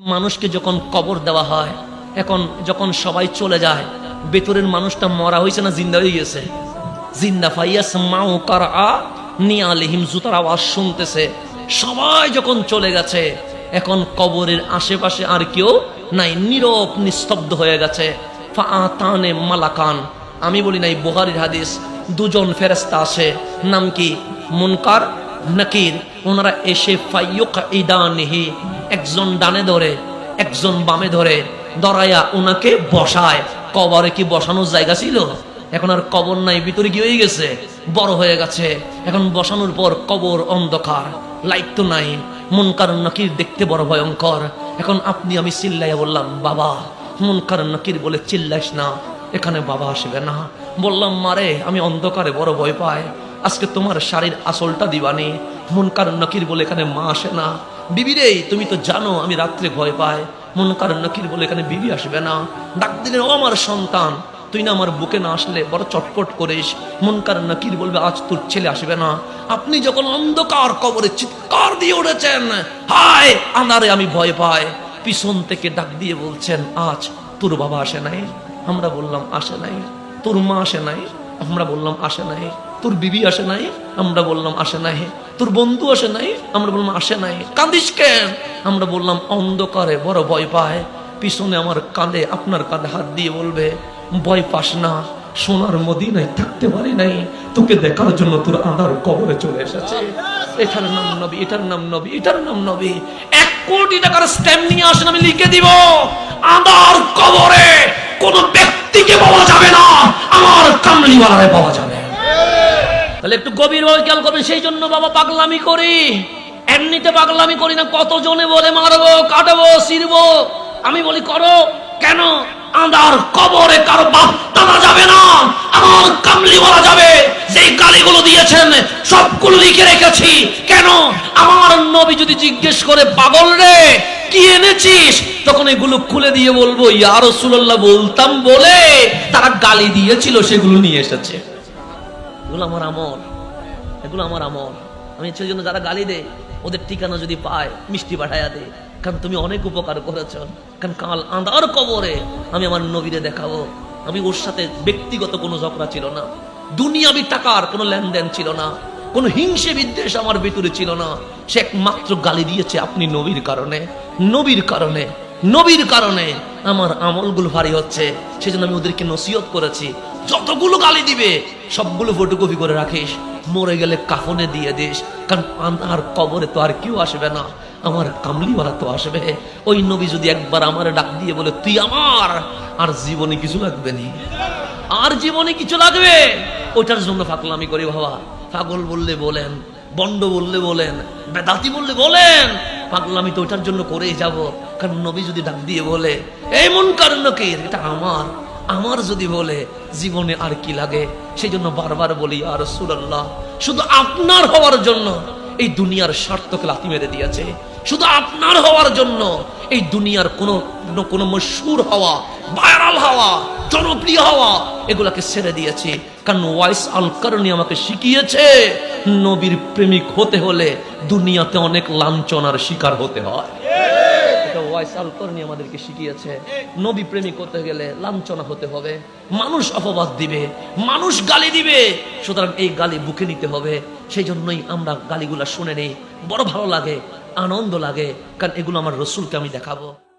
মানুষকে যখন কবর দেওয়া হয়, এখন যখন সবাই চলে যায়, ভেতরের মানুষটা মরা হয়েছে না জিন্দা হয়ে গেছে? জিন্দা ফাইয়াস মাও কার আ নিয়ালিহিম জুতার আওয়াজ শুনতেছে। সবাই যখন চলে গেছে, এখন কবরের আশেপাশে আর কেউ নাই, নীরব, নিস্তব্ধ হয়ে গেছে। ফাআতানে মালাকান। আমি বলি নাই বুহারির হাদিস, দুজন ফেরেস্তা আসে, নাম কি? মুনকার, নাকির। ওনারা এসে ফাইয়ুক ইদানিহি একজন ডানে ধরে, একজন বামে ধরে দরাইয়া ওনাকে বসায়। কবরে কি বসানোর জায়গা ছিল? এখন আর কবর নাই, ভিতরে কি হয়ে গেছে? বড় হয়ে গেছে। এখন বসানোর পর কবর অন্ধকার লাইট তো নাই। মুনকার নাকির দেখতে বড় ভয়ঙ্কর। এখন আপনি আমি চিল্লাইয়া বললাম, বাবা, মন কারণ নাকির বলে চিল্লাইস না। এখানে বাবা আসবে না। বললাম মারে আমি অন্ধকারে বড় ভয় পাই। আজকে তোমার শাড়ির আসলটা দিবানি। মুনকার নকির বলে এখানে মা আসে না। বিবি রে তুমি তো জানো, আমি রাত্রে ভয় পাই। মুনকার নকির বলে এখানে বিবি আসবে না। ডাক দিলেন ও আমার সন্তান, তুই না আমার বুকে না আসলে বড় চটপট করিস। মুনকার নকির বলবে, আজ তোর ছেলে আসবে না। আপনি যখন অন্ধকার কবরে চিৎকার দিয়ে উঠেছেন, হায়, আনারে আমি ভয় পাই। পিছন থেকে ডাক দিয়ে বলছেন, আজ তোর বাবা আসে নাই? আমরা বললাম, আসে নাই। তোর মা আসে নাই? আমরা বললাম, আসে নাই। তোর বিবি আসে নাই? আমরা বললাম, আসে নাই। তোর বন্ধু আসে নাই? আমরা বললাম, আসে নাই। কাঁদিস কেন? আমরা বললাম, অন্ধকারে বড় ভয় পায়। পিছনে আমার কাঁধে, আপনার কাঁধে হাত দিয়ে বলবে, ভয় পাস না, সোনার মদিনায় থাকতে পারি নাই। তোকে দেখার জন্য তোর আধার কবরে চলে এসেছে। এটার নাম নবী, এটার নাম নবী, এটার নাম নবী। এক কোটি টাকার স্ট্যাম্প নিয়ে আসেন, আমি লিখে দিব, আধার কবরে কোন ব্যক্তিকে পাওয়া যাবে না। আমার কামলিওয়ালারে পাওয়া যাবে তাহলে একটু গভীর ভাবে খেয়াল করবেন, সেই জন্য বাবা পাগলামি করি। এমনিতে পাগলামি করি না কত জনে বলে মারবো, কাটাবো সিরবো আমি বলি, করো। কেন? আদার কবরে কারও বাপ টানা যাবে না, আমার কামলি বলা যাবে। যেই গালিগুলো দিয়েছেন, সবগুলো লিখে রেখেছি। কেন? আমার নবী যদি জিজ্ঞেস করে, পাগল রে, কি এনেছিস? তখন এগুলো খুলে দিয়ে বলব, ইয়া রাসূলুল্লাহ, বলতাম বলে, তারা গালি দিয়েছিল, সেগুলো নিয়ে এসেছে। এগুলো আমার আমল। এগুলো আমার আমল। আমি সেই জন্য যারা গালি দেয়, ওদের ঠিকানা যদি পায়, মিষ্টি পাঠাইয়া দে কারণ তুমি অনেক উপকার করেছ। কারণ কাল আঁধার কবরে আমি আমার নবীরে দেখাবো। আমি ওর সাথে ব্যক্তিগত কোনো ঝগড়া ছিল না। দুনিয়াবি টাকার কোনো লেনদেন ছিল না। কোনো হিংসে বিদ্বেষ আমার ভিতরে ছিল না। সে একমাত্র গালি দিয়েছে আপনি নবীর কারণে। নবীর কারণে। নবীর কারণে আমার আমলগুলো ভারী হচ্ছে। সেজন্য আমি ওদেরকে নসিহত করেছি। যতগুলো গালি দিবে সবগুলো ফটোকপি করে রাখিস। মরে গেলে কাফনে দিয়ে দিস। কারণ আর কবরে তো আর কেউ আসবে না। আমার কামলিওয়ালা তো আসবে। ওই নবী যদি একবার আমার ডাক দিয়ে বলে, তুই আমার? আর জীবনে কিছু লাগবে নি। আর জীবনে কিছু লাগবে? ওইটার জন্য ফাকলামি করি বাবা। পাগল বললে বলেন, বন্ড বললে বলেন, বেদাতি বললে বলেন, পাগলামি তো ওটার জন্য করেই যাব। কারণ নবী যদি ডাক দিয়ে বলে, এই মন কারণকের এটা আমার। আমার যদি বলে, জীবনে আর কি লাগে? সেই জন্য বারবার বলি আর সুরাল্লাহ শুধু আপনার হওয়ার জন্য এই দুনিয়ার স্বার্থকে লাথি মেরে দিয়েছে। শুধু আপনার হওয়ার জন্য এই দুনিয়ার কোনো কোনো মশুর হওয়া, ভাইরাল হওয়া, জনপ্রিয় হওয়া, এগুলাকে ছেড়ে দিয়েছি। কারণ ওয়াইস আল কারণী আমাকে শিখিয়েছে, নবীর প্রেমিক হতে হলে দুনিয়াতে অনেক লাঞ্ছনার শিকার হতে হয়। আল করনি আমাদেরকে শিখিয়েছে। নবী প্রেমিক হতে গেলে লাঞ্ছনা হতে হবে, মানুষ অপবাদ দিবে, মানুষ গালি দিবে। সুতরাং এই গালি বুকে নিতে হবে সেই জন্যই আমরা গালিগুলা শুনে নেই। বড় ভালো লাগে, আনন্দ লাগে, কারণ এগুলো আমার রসুলকে আমি দেখাবো।